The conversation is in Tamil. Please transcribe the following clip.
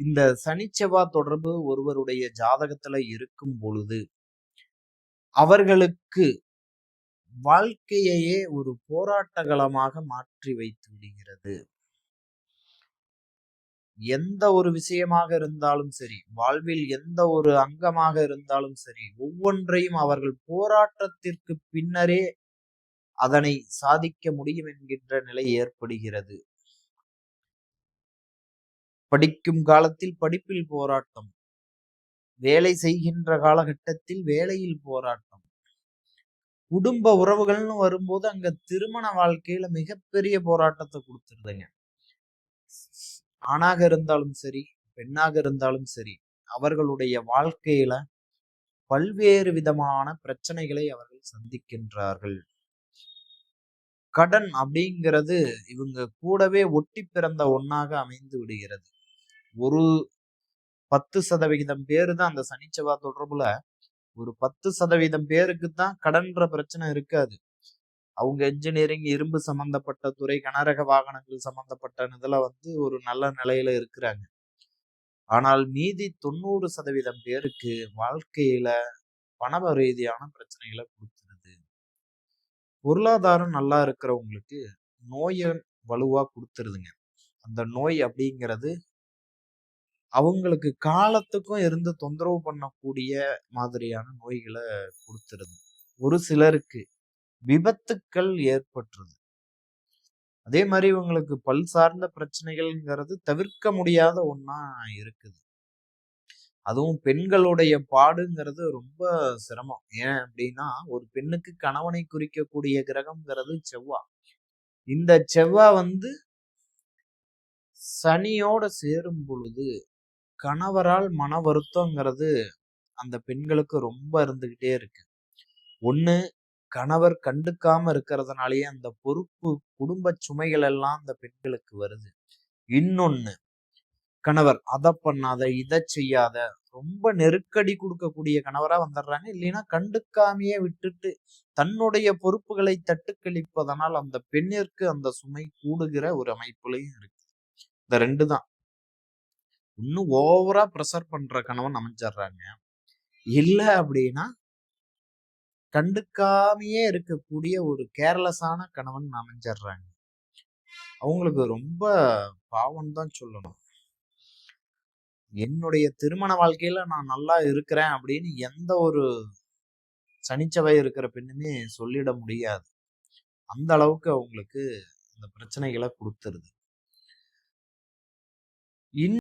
இந்த சனிச்செவ்வா தொடர்பு ஒருவருடைய ஜாதகத்துல இருக்கும் பொழுது அவர்களுக்கு வாழ்க்கையையே ஒரு போராட்டகளமாக மாற்றி வைத்து விடுகிறது. எந்த ஒரு விஷயமாக இருந்தாலும் சரி வாழ்வில் எந்த ஒரு அங்கமாக இருந்தாலும் சரி ஒவ்வொன்றையும் அவர்கள் போராட்டத்திற்கு பின்னரே அதனை சாதிக்க முடியும் என்கின்ற நிலை ஏற்படுகிறது. படிக்கும் காலத்தில் படிப்பில் போராட்டம். வேலை செய்கின்ற காலகட்டத்தில் வேலையில் போராட்டம். குடும்ப உறவுகள்னு வரும்போது அங்க திருமண வாழ்க்கையில மிகப்பெரிய போராட்டத்தை கொடுத்துருதுங்க. ஆணாக இருந்தாலும் சரி பெண்ணாக இருந்தாலும் சரி அவர்களுடைய வாழ்க்கையில பல்வேறு விதமான பிரச்சனைகளை அவர்கள் சந்திக்கின்றார்கள். கடன் அப்படிங்கிறது இவங்க கூடவே ஒட்டி பிறந்த ஒன்னாக அமைந்து விடுகிறது. ஒரு பத்து சதவிகிதம் பேரு தான் அந்த சனிச்செவ்வா தொடர்புல ஒரு பத்து சதவீதம் பேருக்கு தான் கடன்ற பிரச்சனை இருக்காது. அவங்க என்ஜினியரிங் இரும்பு சம்பந்தப்பட்ட துறை கனரக வாகனங்கள் சம்பந்தப்பட்ட இதில் வந்து ஒரு நல்ல நிலையில இருக்கிறாங்க. ஆனால் மீதி தொண்ணூறு சதவீதம் பேருக்கு வாழ்க்கையில பணவ ரீதியான பிரச்சனைகளை கொடுத்துருது பொருளாதாரம் நல்லா இருக்கிறவங்களுக்கு நோயை வலுவா கொடுத்துருதுங்க. அந்த நோய் அப்படிங்கிறது அவங்களுக்கு காலத்துக்கும் இருந்து தொந்தரவு பண்ணக்கூடிய மாதிரியான நோய்களை கொடுத்துருது. ஒரு சிலருக்கு விபத்துக்கள் ஏற்பட்டுருது. அதே மாதிரி இவங்களுக்கு பல் சார்ந்த பிரச்சனைகள்ங்கிறது தவிர்க்க முடியாத ஒன்றா இருக்குது. அதுவும் பெண்களுடைய பாடுங்கிறது ரொம்ப சிரமம். ஏன் அப்படின்னா ஒரு பெண்ணுக்கு கணவனை குறிக்கக்கூடிய கிரகம்ங்கிறது செவ்வா. இந்த செவ்வா வந்து சனியோட சேரும் பொழுது கணவரால் மன வருத்தங்கிறது அந்த பெண்களுக்கு ரொம்ப இருந்துகிட்டே இருக்கு. ஒன்று கணவர் கண்டுக்காம இருக்கிறதுனாலயே அந்த பொறுப்பு குடும்ப சுமைகள் எல்லாம் அந்த பெண்களுக்கு வருது. இன்னொன்னு கணவர் அதை பண்ணாத இதை செய்யாத ரொம்ப நெருக்கடி கொடுக்கக்கூடிய கணவரா வந்துடுறாங்க இல்லைன்னா கண்டுக்காமையே விட்டுட்டு தன்னுடைய பொறுப்புகளை தட்டுக்கழிப்பதனால் அந்த பெண்ணிற்கு அந்த சுமை கூடுகிற ஒரு அமைப்புலையும் இருக்கு. இந்த ரெண்டு தான். இன்னும் ஓவரா ப்ரெஷர் பண்ற கணவன் அமைஞ்சிடுறாங்க இல்லை அப்படின்னா கண்டுக்காமையே இருக்கக்கூடிய ஒரு கேர்லெஸ்ஸான கணவன் அமைஞ்சிடுறாங்க அவங்களுக்கு ரொம்ப பாவம் தான் சொல்லணும். என்னுடைய திருமண வாழ்க்கையில நான் நல்லா இருக்கிறேன் அப்படின்னு எந்த ஒரு சனிச்சவை இருக்கிற பெண்ணுமே சொல்லிட முடியாது. அந்த அளவுக்கு அவங்களுக்கு இந்த பிரச்சனைகளை கொடுத்துருது. இன்